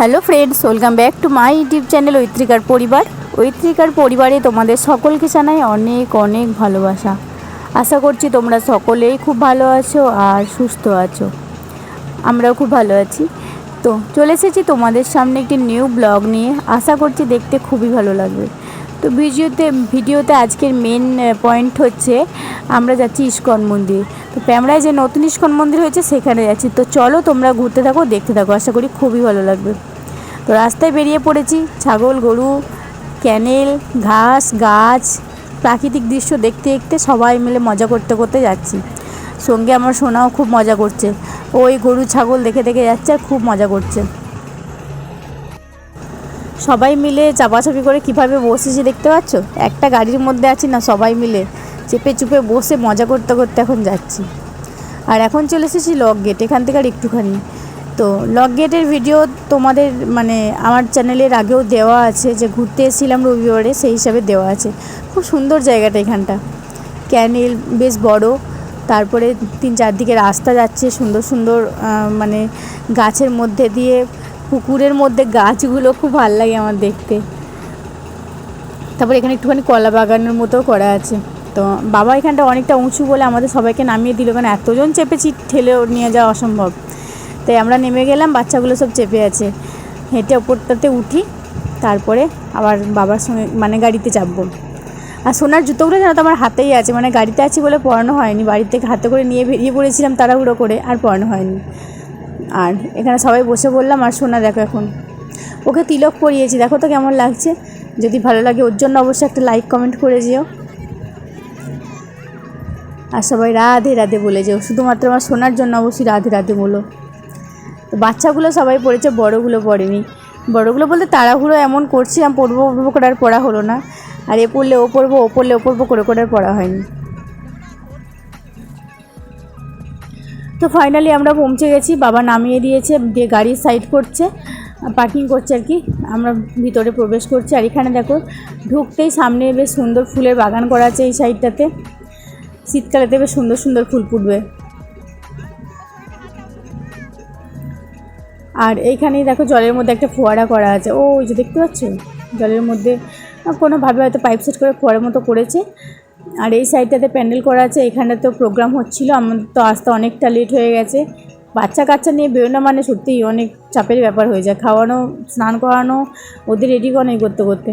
Hello friends welcome back to my YouTube channel ঐত্রিকার পরিবার ঐত্রিকার পরিবারে তোমাদের সকলকে জানাই অনেক অনেক ভালোবাসা। আশা করছি তোমরা সকলেই খুব ভালো আছো আর সুস্থ আছো। আমরাও খুব ভালো আছি। তো চলে এসেছি তোমাদের সামনে একটি নিউ ব্লগ নিয়ে। আশা করছি দেখতে খুবই ভালো লাগবে। তো ভিডিওতে ভিডিওতে আজকের মেন পয়েন্ট হচ্ছে আমরা যাচ্ছি ইস্কন মন্দির। তো প্যামরায় যে নতুন ইস্কন মন্দির হয়েছে, সেখানে যাচ্ছি। তো চলো তোমরা ঘুরতে থাকো, দেখতে থাকো। আশা করি খুবই ভালো লাগবে। তো রাস্তায় বেরিয়ে পড়েছি। ছাগল, গরু, ক্যানেল, ঘাস, গাছ, প্রাকৃতিক দৃশ্য দেখতে দেখতে সবাই মিলে মজা করতে করতে যাচ্ছি। সঙ্গে আমার সোনাও খুব মজা করছে। ওই গরু, ছাগল দেখে দেখে যাচ্ছে আর খুব মজা করছে। সবাই মিলে চাপাচাপি করে কীভাবে বসেছি দেখতে পাচ্ছ? একটা গাড়ির মধ্যে আছি না, সবাই মিলে চেপে চুপে বসে মজা করতে করতে এখন যাচ্ছি। আর এখন চলে এসেছি লক গেট, এখান থেকে আর একটুখানি। তো লক গেটের ভিডিও তোমাদের মানে আমার চ্যানেলের আগেও দেওয়া আছে, যে ঘুরতে এসেছিলাম রবিবারে সেই হিসাবে দেওয়া আছে। খুব সুন্দর জায়গাটা এখানটা। ক্যানেল বেশ বড়, তারপরে তিন চারদিকে রাস্তা যাচ্ছে, সুন্দর সুন্দর মানে গাছের মধ্যে দিয়ে, পুকুরের মধ্যে গাছগুলো খুব ভালো লাগে আমার দেখতে। তারপর এখানে একটুখানি কলা বাগানের মতো করা আছে। তো বাবা এখানটা অনেকটা উঁচু বলে আমাদের সবাইকে নামিয়ে দিল, কারণ এতজন চেপেছি ঠেলে নিয়ে যাওয়া অসম্ভব। তাই আমরা নেমে গেলাম, বাচ্চাগুলো সব চেপে আছে। হেঁটে ওপরটাতে উঠি, তারপরে আবার বাবার সঙ্গে মানে গাড়িতে চাপবো। আর সোনার জুতোগুলো জানো তো আমার হাতেই আছে মানে গাড়িতে আছি বলে পড়ানো হয়নি। বাড়ি থেকে হাতে করে নিয়ে বেরিয়ে পড়েছিলাম তাড়াহুড়ো করে, আর পড়ানো হয়নি। আর এখানে সবাই বসে বললাম আর সোনা দেখো এখন। ওকে তিলক পরিয়েছি, দেখো তো কেমন লাগছে। যদি ভালো লাগে ওর জন্য অবশ্যই একটা লাইক, কমেন্ট করে যেও। আর সবাই রাধে রাধে বলে যেও, শুধুমাত্র আমার সোনার জন্য অবশ্যই রাধে রাধে বলো। তো বাচ্চাগুলো সবাই পড়েছে, বড়গুলো পড়েনি। বড়গুলো বলতে তাড়াহুড়ো এমন করছিলাম পড়ব পড়ব করে আর পড়া হলো না। আর এ পড়লে ও পড়ব, ও পড়লে ও পড়ব, করে করে পড়া হয়নি। তো ফাইনালি আমরা পৌঁছে গেছি, বাবা নামিয়ে দিয়েছে, দিয়ে গাড়ি সাইড করছে পার্কিং করছে আর কি। আমরা ভিতরে প্রবেশ করছি, আর এখানে দেখো, ঢুকতেই সামনে বেশ সুন্দর ফুলের বাগান করা আছে এই সাইডটাতে শীতকালেতে বেশ সুন্দর সুন্দর ফুল ফুটবে। আর এইখানেই দেখো জলের মধ্যে একটা ফোয়ারা করা আছে। ও ওই যে দেখতে পাচ্ছ? জলের মধ্যে কোনোভাবে হয়তো পাইপ সেট করে ফোয়ারার মতো করেছে। আর এই সাইডটাতে প্যান্ডেল করা আছে। এখানে তো প্রোগ্রাম হচ্ছিল। আমাদের তো আসতে অনেকটা লেট হয়ে গেছে। বাচ্চা কাচ্চা নিয়ে বেরোনো মানে সত্যিই অনেক চাপের ব্যাপার হয়ে যায়। খাওয়ানো, স্নান করানো, ওদের রেডি করানো করতে করতে।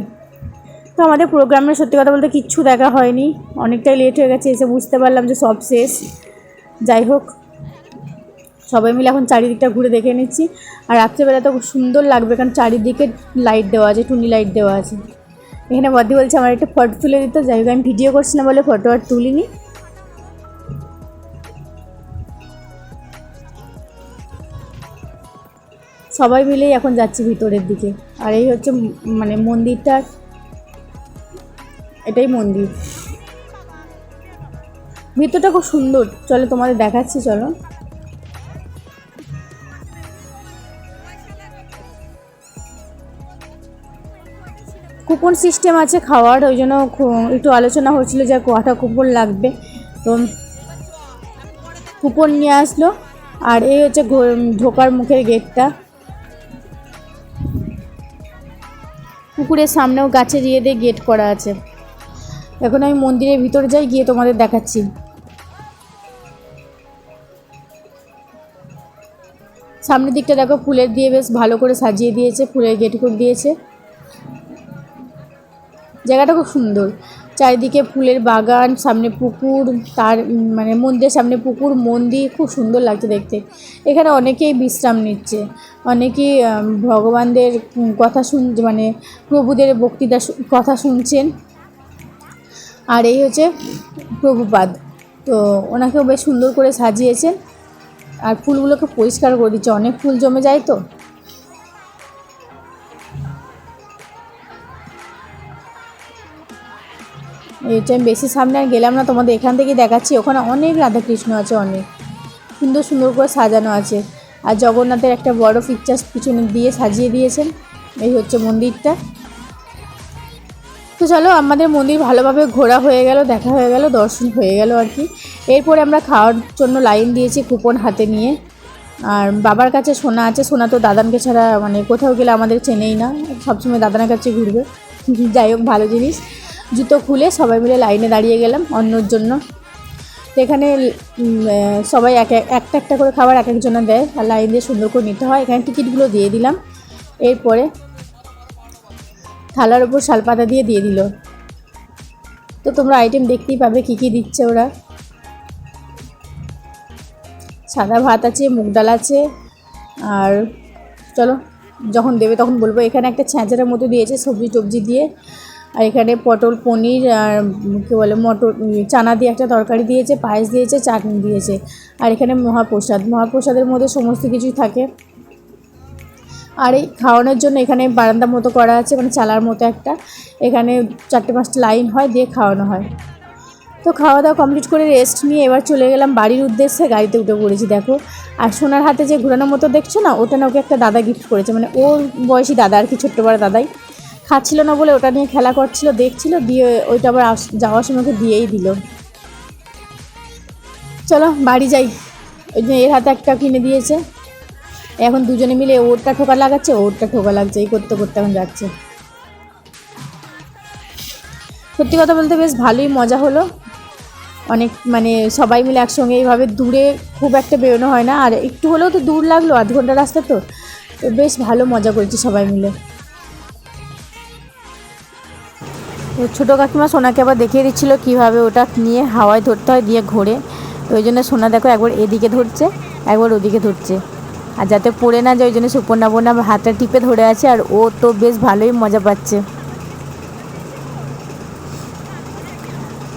তো আমাদের প্রোগ্রামে সত্যি কথা বলতে কিচ্ছু দেখা হয়নি। অনেকটাই লেট হয়ে গেছে। এসে বুঝতে পারলাম যে সব শেষ। যাই হোক সবাই মিলে এখন চারিদিকটা ঘুরে দেখে নিচ্ছি। আর রাত্রেবেলা তো খুব সুন্দর লাগবে, কারণ চারিদিকে লাইট দেওয়া আছে, টুনি লাইট দেওয়া আছে। এখানে বদি বলছে, আমার একটা ফটো তুলে দিত। যাই হোক, আমি ভিডিও করছিলাম বলে ফটো আর তুলিনি। সবাই মিলেই এখন যাচ্ছি ভিতরের দিকে। আর এই হচ্ছে মানে মন্দিরটার এটাই মন্দির। ভিতরটা খুব সুন্দর। চলো তোমাদের দেখাচ্ছি, চলো। কুপন সিস্টেম আছে খাওয়ার, ওই জন্য একটু আলোচনা হচ্ছিল যে কটা কুপন লাগবে। তো কুপন নিয়ে আসলো, আর এই হচ্ছে ঢোকার মুখের গেটটা। পুকুরের সামনেও গাছের ইয়ে দিয়ে গেট করা আছে। এখন আমি মন্দিরের ভিতরে যাই, গিয়ে তোমাদের দেখাচ্ছি। সামনের দিকটা দেখো, ফুলের দিয়ে বেশ ভালো করে সাজিয়ে দিয়েছে, ফুলের গেট করে দিয়েছে। জায়গাটা খুব সুন্দর। চারিদিকে ফুলের বাগান, সামনে পুকুর, তার মানে মন্দিরের সামনে পুকুর, মন্দির, খুব সুন্দর লাগছে দেখতে। এখানে অনেকেই বিশ্রাম নিচ্ছে। অনেকেই ভগবানদের কথা শুন মানে প্রভুদের বক্তৃতা কথা শুনছেন। আর এই হচ্ছে প্রভুপাদ। তো ওনাকেও বেশ সুন্দর করে সাজিয়েছেন। আর ফুলগুলোকে পরিষ্কার করে দিচ্ছে। অনেক ফুল জমে যায় তো? এইটা আমি বেশি সামনে আর গেলাম না, তোমাদের এখান থেকে দেখাচ্ছি। ওখানে অনেক রাধাকৃষ্ণ আছে, অনেক। সুন্দর সুন্দর করে সাজানো আছে। আর জগন্নাথের একটা বড় পিকচার পিছনে দিয়ে সাজিয়ে দিয়েছেন। এই হচ্ছে মন্দিরটা। তো চলো, আমাদের মন্দির ভালোভাবে ঘোরা হয়ে গেল, দেখা হয়ে গেল, দর্শন হয়ে গেল আর কি। এরপরে আমরা খাওয়ার জন্য লাইন দিয়েছি কুপন হাতে নিয়ে। আর বাবার কাছে সোনা আছে, সোনা তো দাদানকে ছাড়া মানে কোথাও গেলে আমাদের চেনেই না। সবসময় দাদানের কাছে ঘুরবে। যাই হোক, ভালো জিনিস। জুতো খুলে সবাই মিলে লাইনে দাঁড়িয়ে গেলাম অন্যর জন্য। এখানে সবাই এক এক- একটা একটা করে খাবার এক একজনে দেয় আর লাইন দিয়ে সুন্দর করে নিতে হয়। এখানে টিকিটগুলো দিয়ে দিলাম। এরপরে থালার উপর শালপাতা দিয়ে দিয়ে দিল। তো তোমরা আইটেম দেখতেই পাবে কী কী দিচ্ছে ওরা। সাদা ভাত আছে, মুগ ডাল আছে, আর চলো, যখন দেবে তখন বলব। এখানে একটা ছ্যাঁচারের মতো দিয়েছে সবজি টবজি দিয়ে। আর এখানে পটল, পনির আর কী বলে, মটর চানা দিয়ে একটা তরকারি দিয়েছে, পায়েস দিয়েছে, চাটনি দিয়েছে। আর এখানে মহাপ্রসাদ, মহাপ্রসাদের মধ্যে সমস্ত কিছুই থাকে। আর এই খাওয়ানোর জন্য এখানে বারান্দা মতো করা আছে মানে চালার মতো একটা। এখানে চারটে পাঁচটা লাইন হয়, দিয়ে খাওয়ানো হয়। তো খাওয়া দাওয়া কমপ্লিট করে রেস্ট নিয়ে এবার চলে গেলাম বাড়ির উদ্দেশ্যে গাড়িতে উঠে পড়েছি, দেখো। আর সোনার হাতে যে ঘোরানোর মতো দেখছ না, ওটা না ওকে একটা দাদা গিফট করেছে মানে ওর বয়সী দাদা আর কি, ছোট্ট বড় দাদাই। খাচ্ছিল না বলে ওটা নিয়ে খেলা করছিল, দেখছিল, দিয়ে ওইটা আবার যাওয়ার সময় দিয়েই দিল। চলো, বাড়ি যাই। ওই জন্য এর হাতে একটা কিনে দিয়েছে। এখন দুজনে মিলে ওরটা ঠোকা লাগাচ্ছে, ওরটা ঠোকা লাগছে, এই করতে করতে এখন যাচ্ছে। সত্যি কথা বলতে বেশ ভালোই মজা হলো। অনেক মানে সবাই মিলে একসঙ্গে এইভাবে দূরে খুব একটা বেরোনো হয় না। আর একটু হলেও তো দূর লাগল আধ ঘণ্টা রাস্তা তো বেশ ভালো মজা করেছি সবাই মিলে। ছোটো কাকিমা সোনাকে আবার দেখিয়ে দিচ্ছিল কীভাবে ওটা নিয়ে হাওয়ায় ধরতে হয় দিয়ে ঘোরে। তো ওই জন্য সোনা দেখো একবার এদিকে ধরছে, একবার ওদিকে ধরছে। আর যাতে পড়ে না যায়, ওই জন্য সুপর্ণা বোনা হাতটা টিপে ধরে আছে আর ও তো বেশ ভালোই মজা পাচ্ছে।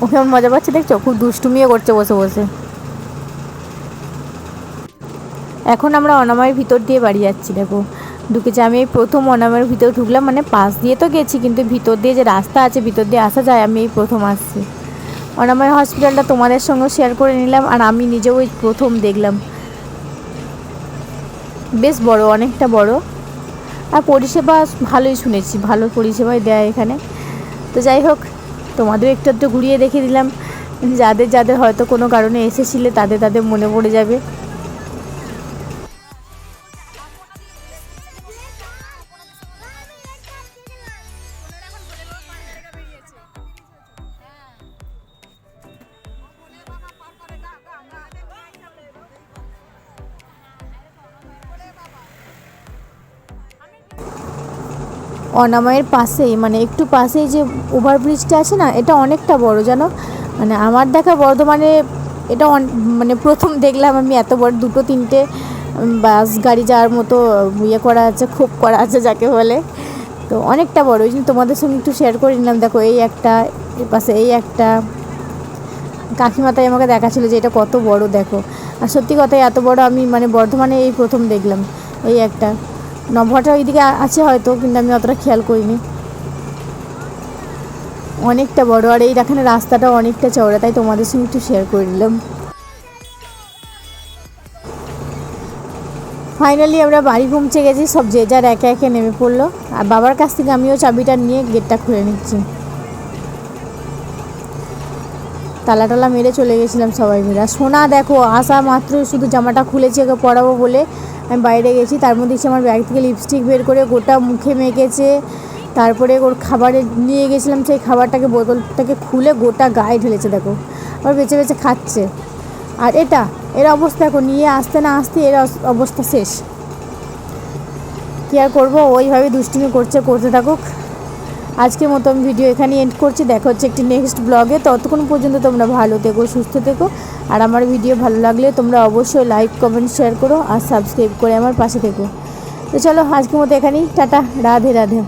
ও কেমন মজা পাচ্ছে দেখছ? খুব দুষ্টুমিও করছে বসে বসে। এখন আমরা অনামায়ের ভিতর দিয়ে বাড়ি যাচ্ছি, দেখো। ঢুকেছি। আমি এই প্রথম অনামায়ের ভিতর ঢুকলাম মানে পাশ দিয়ে তো গেছি, কিন্তু ভিতর দিয়ে যে রাস্তা আছে, ভিতর দিয়ে আসা যায়, আমি এই প্রথম আসছি। অনাময় হসপিটালটা তোমাদের সঙ্গে শেয়ার করে নিলাম, আর আমি নিজেও ওই প্রথম দেখলাম। বেশ বড়, অনেকটা বড়। আর পরিষেবা ভালোই শুনেছি, ভালো পরিষেবাই দেয় এখানে। তো যাই হোক তোমাদের একটু একটু ঘুরিয়ে দেখে দিলাম। যাদের যাদের হয়তো কোনো কারণে এসেছিলে, তাদের তাদের মনে পড়ে যাবে। অনাময়ের পাশেই মানে একটু পাশেই যে ওভারব্রিজটা আছে না, এটা অনেকটা বড় জানো? মানে আমার দেখা বর্ধমানে এটা মানে প্রথম দেখলাম আমি এত বড়, দুটো, তিনটে বাস, গাড়ি যাওয়ার মতো ইয়ে করা আছে খুব করা আছে যাকে বলে। তো অনেকটা বড়, ওই জন্য তোমাদের সঙ্গে একটু শেয়ার করে নিলাম। দেখো, এই একটা এর পাশে এই একটা। কাকিমা তাই আমাকে দেখাচ্ছিল যে এটা কত বড়, দেখো। আর সত্যি কথাই এত বড় আমি মানে বর্ধমানে এই প্রথম দেখলাম, এই একটা। নভটা ওইদিকে আছে হয়তো, কিন্তু আমি অতটা খেয়াল করিনি। অনেকটা বড়, আর এই এখানে রাস্তাটা অনেকটা চওড়া, তাই তোমাদের সঙ্গে একটু শেয়ার করে নিলাম। ফাইনালি আমরা বাড়ি পৌঁছে গেছি, সব যে যার একে একে নেমে পড়ল। আর বাবার কাছ থেকে আমিও চাবিটা নিয়ে গেটটা খুলে নিচ্ছি। তালা টালা মেরে চলে গেছিলাম সবাই মিলে। সোনা দেখো আসা মাত্র শুধু জামাটা খুলেছি, ওকে পরাবো বলে। আমি বাইরে গেছি, তার মধ্যে সে আমার ব্যাগ থেকে লিপস্টিক বের করে গোটা মুখে মেখেছে। তারপরে ওর খাবারে নিয়ে গেছিলাম, সেই খাবারটাকে, বোতলটাকে খুলে গোটা গায়ে ঢেলেছে, দেখো। আবার বেছে বেছে খাচ্ছে। আর এটা, এর অবস্থা দেখো, নিয়ে আসতে না আসতে এর অবস্থা শেষ। কী আর করব? ওইভাবে দুষ্টিমি করছে, করতে থাকুক। আজকের মতো আমি ভিডিও এখানে এন্ড করছি। দেখা হচ্ছে একটি নেক্সট ব্লগে ততক্ষণ পর্যন্ত তোমরা ভালো থেকো, সুস্থ থেকো। আর আমার ভিডিও ভালো লাগলে তোমরা অবশ্যই লাইক কমেন্ট শেয়ার করো আর সাবস্ক্রাইব করে আমার পাশে থেকো। তো চলো আজকের মতো এখানেই। টাটা, রাধে রাধে।